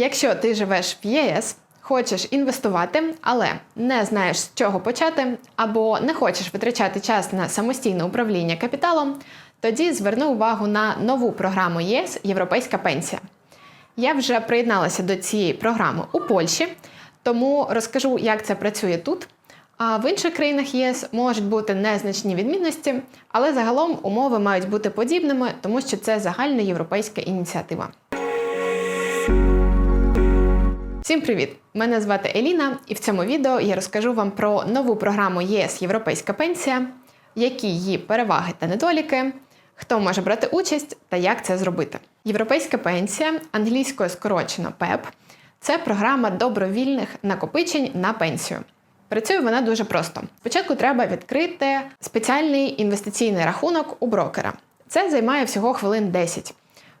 Якщо ти живеш в ЄС, хочеш інвестувати, але не знаєш з чого почати, або не хочеш витрачати час на самостійне управління капіталом, тоді зверни увагу на нову програму ЄС Європейська пенсія. Я вже приєдналася до цієї програми у Польщі, тому розкажу, як це працює тут. А в інших країнах ЄС можуть бути незначні відмінності, але загалом умови мають бути подібними, тому що це загальна європейська ініціатива. Всім привіт! Мене звати Еліна, і в цьому відео я розкажу вам про нову програму ЄС Європейська пенсія, які її переваги та недоліки, хто може брати участь та як це зробити. Європейська пенсія, англійською скорочено ПЕП, це програма добровільних накопичень на пенсію. Працює вона дуже просто. Спочатку треба відкрити спеціальний інвестиційний рахунок у брокера. Це займає всього хвилин 10.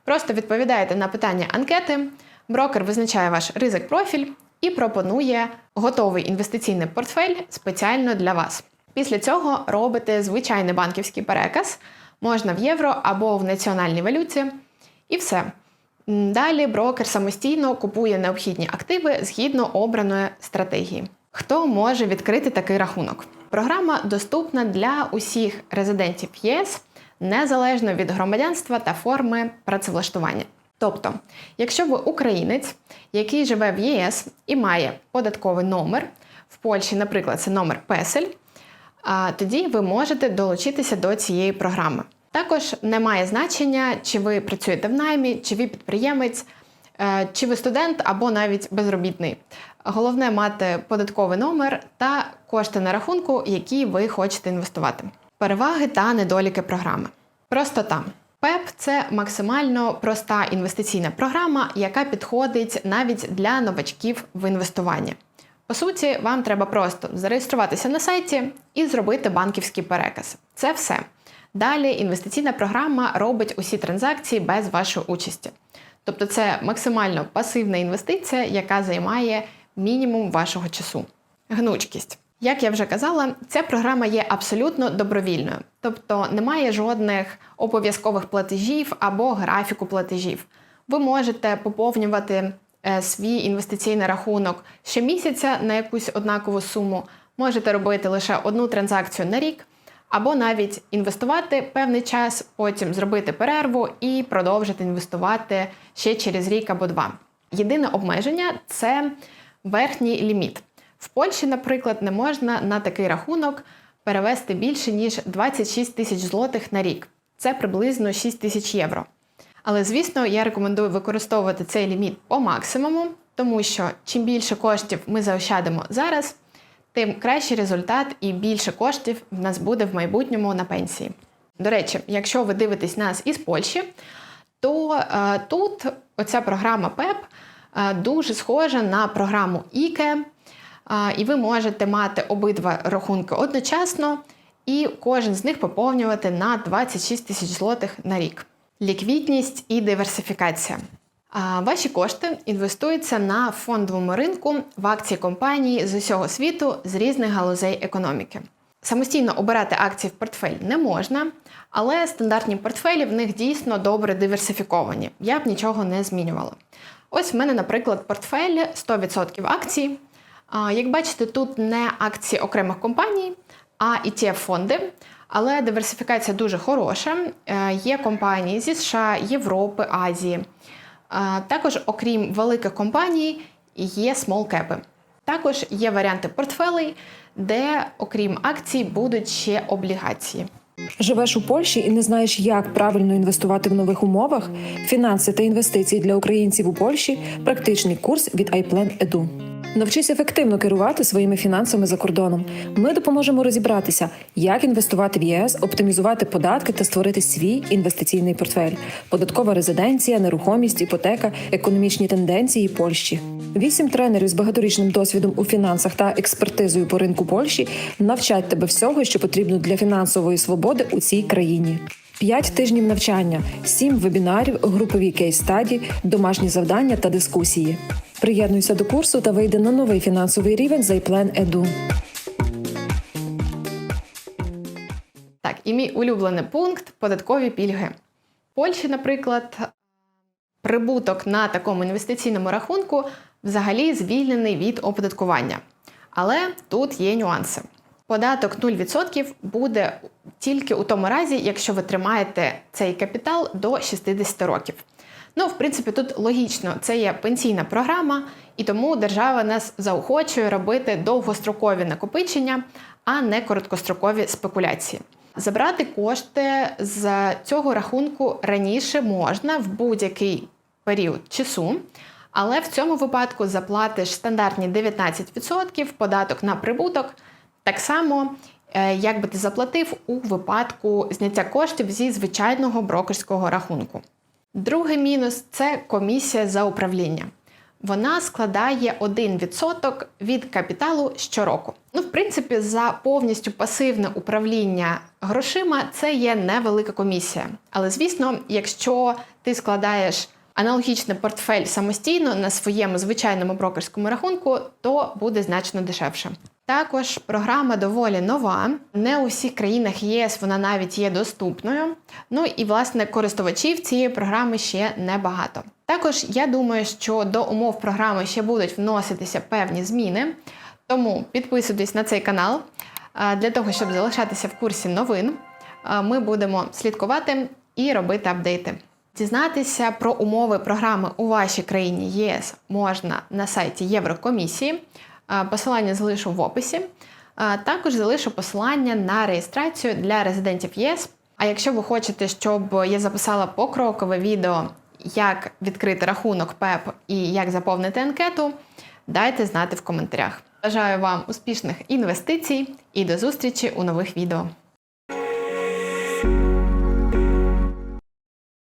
Просто відповідаєте на питання анкети, брокер визначає ваш ризик профіль і пропонує готовий інвестиційний портфель спеціально для вас. Після цього робите звичайний банківський переказ, можна в євро або в національній валюті, і все. Далі брокер самостійно купує необхідні активи згідно обраної стратегії. Хто може відкрити такий рахунок? Програма доступна для усіх резидентів ЄС незалежно від громадянства та форми працевлаштування. Тобто, якщо ви українець, який живе в ЄС і має податковий номер, в Польщі, наприклад, це номер Песель, тоді ви можете долучитися до цієї програми. Також не має значення, чи ви працюєте в наймі, чи ви підприємець, е, чи ви студент або навіть безробітний. Головне мати податковий номер та кошти на рахунку, які ви хочете інвестувати. Переваги та недоліки програми. Простота. ПЕП це максимально проста інвестиційна програма, яка підходить навіть для новачків в інвестуванні. По суті, вам треба просто зареєструватися на сайті і зробити банківський переказ. Це все. Далі інвестиційна програма робить усі транзакції без вашої участі. Тобто це максимально пасивна інвестиція, яка займає мінімум вашого часу. Гнучкість. Як я вже казала, ця програма є абсолютно добровільною, тобто немає жодних обов'язкових платежів або графіку платежів. Ви можете поповнювати е, свій інвестиційний рахунок щомісяця на якусь однакову суму, можете робити лише одну транзакцію на рік, або навіть інвестувати певний час, потім зробити перерву і продовжити інвестувати ще через рік або два. Єдине обмеження це верхній ліміт. В Польщі, наприклад, не можна на такий рахунок перевести більше ніж 26 тисяч злотих на рік. Це приблизно 6 тисяч євро. Але, звісно, я рекомендую використовувати цей ліміт по максимуму, тому що чим більше коштів ми заощадимо зараз, тим кращий результат і більше коштів в нас буде в майбутньому на пенсії. До речі, якщо ви дивитесь нас із Польщі, то е, тут оця програма ПЕП е, дуже схожа на програму ІКЕ, і ви можете мати обидва рахунки одночасно, і кожен з них поповнювати на 26 тисяч злотих на рік. Ліквідність і диверсифікація. Ваші кошти інвестуються на фондовому ринку в акції компаній з усього світу з різних галузей економіки. Самостійно обирати акції в портфель не можна, але стандартні портфелі в них дійсно добре диверсифіковані. Я б нічого не змінювала. Ось в мене, наприклад, портфель 100% акцій. Як бачите, тут не акції окремих компаній, а etf фонди але диверсифікація дуже хороша. Е, Є компанії зі США, Європи, Азії. Е, Також, окрім великих компаній, є смолкепи. Також є варіанти портфелей, де, окрім акцій, будуть ще облігації. Живеш у Польщі і не знаєш, як правильно інвестувати в нових умовах? Фінанси та інвестиції для українців у Польщі практичний курс від iPlan Edu. Навчись ефективно керувати своїми фінансами за кордоном. Ми допоможемо розібратися, як інвестувати в ЄС, оптимізувати податки та створити свій інвестиційний портфель, податкова резиденція, нерухомість, іпотека, економічні тенденції Польщі. Вісім тренерів з багаторічним досвідом у фінансах та експертизою по ринку Польщі навчать тебе всього, що потрібно для фінансової свободи у цій країні. П'ять тижнів навчання, сім вебінарів, групові кейс-стаді, домашні завдання та дискусії. Приєднуйся до курсу та вийди на новий фінансовий рівень з iPlan Edu. Так, і мій улюблений пункт податкові пільги. В Польщі, наприклад, прибуток на такому інвестиційному рахунку взагалі звільнений від оподаткування. Але тут є нюанси. Податок 0% буде тільки у тому разі, якщо ви тримаєте цей капітал до 60 років. Ну, в принципі, тут логічно, це є пенсійна програма, і тому держава нас заохочує робити довгострокові накопичення, а не короткострокові спекуляції. Забрати кошти з цього рахунку раніше можна в будь-який період часу, але в цьому випадку заплатиш стандартні 19% податок на прибуток, так само, е, як би ти заплатив у випадку зняття коштів зі звичайного брокерського рахунку. Другий мінус це комісія за управління. Вона складає 1% від капіталу щороку. Ну, в принципі, за повністю пасивне управління грошима це є невелика комісія. Але звісно, якщо ти складаєш аналогічний портфель самостійно на своєму звичайному брокерському рахунку, то буде значно дешевше. Також програма доволі нова. Не у всіх країнах ЄС вона навіть є доступною. Ну і власне користувачів цієї програми ще небагато. Також я думаю, що до умов програми ще будуть вноситися певні зміни. Тому підписуйтесь на цей канал для того, щоб залишатися в курсі новин. Ми будемо слідкувати і робити апдейти. Дізнатися про умови програми у вашій країні ЄС можна на сайті Єврокомісії. Посилання залишу в описі. Також залишу посилання на реєстрацію для резидентів ЄС. А якщо ви хочете, щоб я записала покрокове відео, як відкрити рахунок ПЕП і як заповнити анкету, дайте знати в коментарях. Бажаю вам успішних інвестицій і до зустрічі у нових відео.